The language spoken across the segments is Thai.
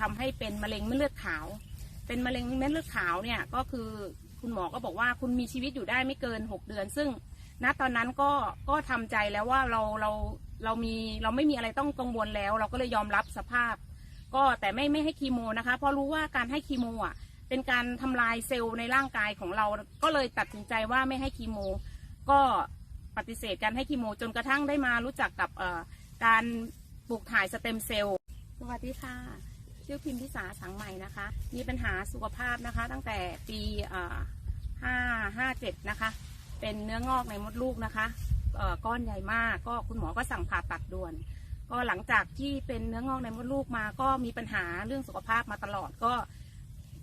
ทำให้เป็นมะเร็งเม็ดเลือดขาว เป็นมะเร็งเม็ดเลือดขาวเนี่ยก็คือคุณหมอก็บอกว่าคุณมีชีวิตอยู่ได้ไม่เกิน 6 เดือน ซึ่งณตอนนั้นก็ก็ทำใจแล้วว่าเราเราเรามีเราไม่มีอะไรต้องกังวลแล้ว เราก็เลยยอมรับสภาพ ก็แต่ไม่ไม่ให้คีโมนะคะ เพราะรู้ว่าการให้คีโมอะเป็นการทำลายเซลล์ในร่างกายของเรา ก็เลยตัดสินใจว่าไม่ให้คีโม ก็ปฏิเสธการให้คีโมจนกระทั่งได้มารู้จักกับการปลูกถ่ายสเต็มเซลล์ สวัสดีค่ะ ชื่อพิมพิสาสังใหม่นะคะ มีปัญหาสุขภาพนะคะ ตั้งแต่ปีห้าห้าเจ็ดนะคะ เป็นเนื้องอกในมดลูกนะคะก้อนใหญ่มากก็คุณหมอก็สั่งผ่าตัดด่วน ก็หลังจากที่เป็นเนื้องอกในมดลูกมา ก็มีปัญหาเรื่องสุขภาพมาตลอดก็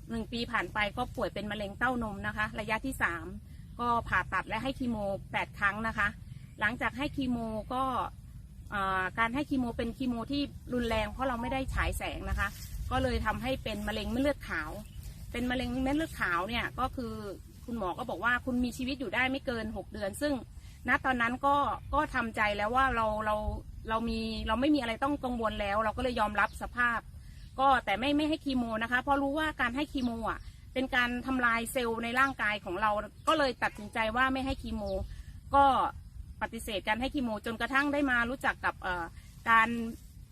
หนึ่งปีผ่านไปก็ป่วยเป็นมะเร็งเต้านมนะคะ ระยะที่สามก็ผ่าตัดและให้คีโมแปดครั้งนะคะ หลังจากให้คีโมก็การให้คีโมเป็นคีโมที่รุนแรงเพราะเราไม่ได้ฉายแสงนะคะ ก็เลยทำให้เป็นมะเร็งเม็ดเลือดขาว เป็นมะเร็งเม็ดเลือดขาวเนี่ยก็คือคุณหมอก็บอกว่าคุณมีชีวิตอยู่ได้ไม่เกิน 6 เดือน ซึ่งณตอนนั้นก็ก็ทำใจแล้วว่าเราเราเรามีเราไม่มีอะไรต้องกังวลแล้ว เราก็เลยยอมรับสภาพ ก็แต่ไม่ไม่ให้คีโมนะคะ เพราะรู้ว่าการให้คีโมอะเป็นการทำลายเซลล์ในร่างกายของเรา ก็เลยตัดสินใจว่าไม่ให้คีโม ก็ปฏิเสธการให้คีโม จนกระทั่งได้มารู้จักกับการ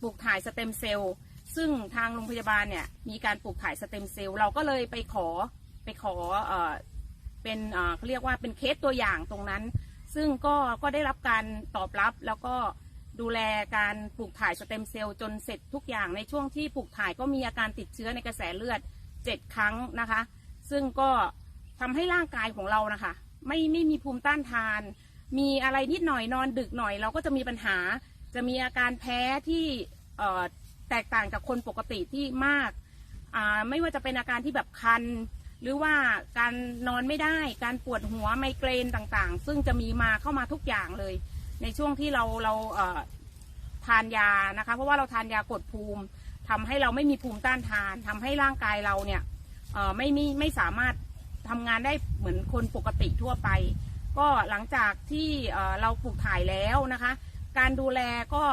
ปลูกถ่ายสเต็มเซลล์ ซึ่งทางโรงพยาบาลเนี่ยมีการปลูกถ่ายสเต็มเซลล์เราก็เลยไปขอไปขอเอ่อเป็นเอ่อเขาเรียกว่าเป็นเคสตัวอย่างตรงนั้น ซึ่งก็ก็ได้รับการตอบรับแล้วก็ดูแลการปลูกถ่ายสเต็มเซลล์จนเสร็จทุกอย่างในช่วงที่ปลูกถ่ายก็มีอาการติดเชื้อในกระแสเลือดเจ็ดครั้งนะคะ ซึ่งก็ทำให้ร่างกายของเรานะคะไม่ไม่มีภูมิต้านทาน มีอะไรนิดหน่อยนอนดึกหน่อย เราก็จะมีปัญหา จะมีอาการแพ้ที่เอ่อ แตกต่างจากคนปกติที่มากอ่าไม่ว่าจะเป็นอาการที่แบบคัน หรือว่าการนอนไม่ได้ การปวดหัวไมเกรนต่างๆ ซึ่งจะมีมาเข้ามาทุกอย่างเลย ในช่วงที่เราเราเอ่อทานยานะคะ เพราะว่าเราทานยากดภูมิทำให้เราไม่มีภูมิต้านทานทำให้ร่างกายเราเนี่ยเอ่อไม่ไม่ไม่สามารถทำงานได้เหมือนคนปกติทั่วไป ก็หลังจากที่เราปลูกถ่ายแล้วนะคะ การดูแลก็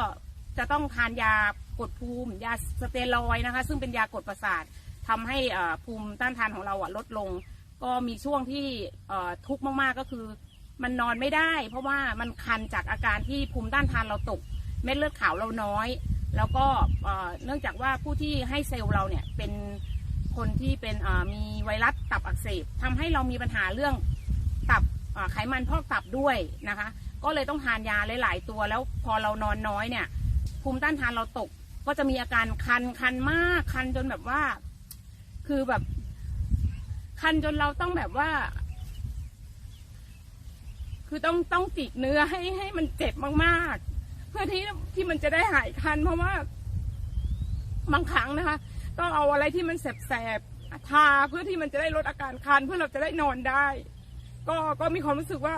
จะต้องทานยา กดภูมิ ยาสเตียรอยนะคะ ซึ่งเป็นยากดประสาททำให้ภูมิต้านทานของเราอะลดลง ก็มีช่วงที่ทุกข์มากๆก็คือ มันนอนไม่ได้ เพราะว่ามันคันจากอาการที่ภูมิต้านทานเราตก เม็ดเลือดขาวเราน้อย แล้วก็เนื่องจากว่าผู้ที่ให้เซลล์เราเนี่ยเป็นคนที่เป็นมีไวรัสตับอักเสบทำให้เรามีปัญหาเรื่องตับไขมันพอกตับด้วยนะคะ ก็เลยต้องทานยาหลาย ๆ ตัวแล้วพอเรานอนน้อยเนี่ย ภูมิต้านทานเราตก ก็จะมีอาการคันคันมากคันจนแบบว่า คือแบบ คันจนเราต้องแบบว่า คือต้องต้องจิกเนื้อให้ให้มันเจ็บมากๆ เพื่อที่ที่มันจะได้หายคัน เพราะว่าบางครั้งนะคะ ต้องเอาอะไรที่มันแสบๆทาเพื่อที่มันจะได้ลดอาการคัน เพื่อเราจะได้นอนได้ ก็ก็มีความรู้สึกว่า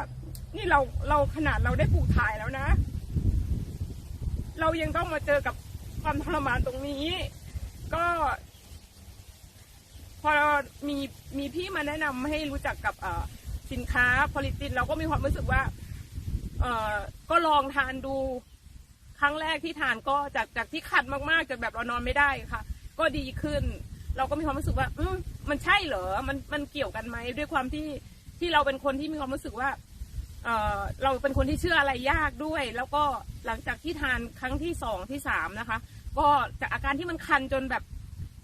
นี่เราเราขนาดเราได้ปลูกถ่ายแล้วนะ เรายังต้องมาเจอกับ ความทรมานตรงนี้ ก็ พอมีมีพี่มาแนะนำให้รู้จักกับสินค้าผลิตินเราก็มีความรู้สึกว่าเออก็ลองทานดู ครั้งแรกที่ทานก็จากจากที่ขัดมากๆจนแบบเรานอนไม่ได้ค่ะ ก็ดีขึ้น เราก็มีความรู้สึกว่า อืมมันใช่เหรอมันมันเกี่ยวกันไหมด้วยความที่ที่เราเป็นคนที่มีความรู้สึกว่า เอ่อเราเป็นคนที่เชื่ออะไรยากด้วย แล้วก็หลังจากที่ทานครั้งที่สองที่สามนะคะ ก็จากอาการที่มันคันจนแบบ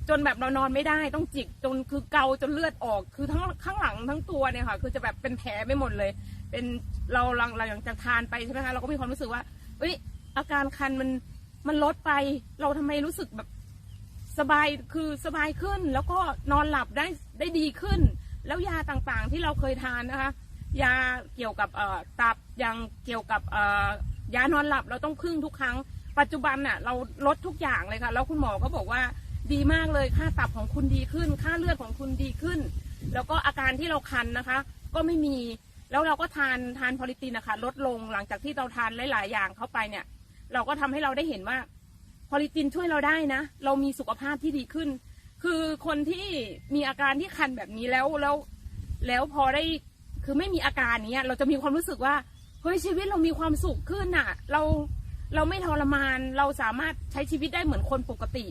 จนแบบเรานอนไม่ได้ต้องจิกจนคือเกาจนเลือดออก คือทั้งข้างหลังทั้งตัวเนี่ยค่ะ คือจะแบบเป็นแผลไปหมดเลย เป็นเราหลังหลังจากทานไปใช่ไหมคะเราก็มีความรู้สึกว่าเอ้ยอาการคันมันมันลดไป เราทำไมรู้สึกแบบสบายคือสบายขึ้น แล้วก็นอนหลับได้ได้ดีขึ้น แล้วยาต่างๆที่เราเคยทานนะคะ ยาเกี่ยวกับเอ่อตับยังเกี่ยวกับเอ่อยานอนหลับเราต้องพึ่งทุกครั้ง ปัจจุบันน่ะเราลดทุกอย่างเลยค่ะ แล้วคุณหมอก็บอกว่าดีมากเลยค่าตับของคุณดีขึ้น ค่าเลือดของคุณดีขึ้น แล้วก็อาการที่เราคันนะคะ ก็ไม่มีแล้วเราก็ทานทานพอลิตินนะคะลดลงหลังจากที่เราทานหลาย ๆ อย่างเข้าไปเนี่ย เราก็ทำให้เราได้เห็นว่าพอลิตินช่วยเราได้นะ เรามีสุขภาพที่ดีขึ้น คือคนที่มีอาการที่คันแบบนี้แล้วแล้วแล้วพอได้ คือไม่มีอาการเนี้ย เราจะมีความรู้สึกว่าเฮ้ยชีวิตเรามีความสุขขึ้นอะเราเราไม่ทรมานเราสามารถใช้ชีวิตได้เหมือนคนปกติ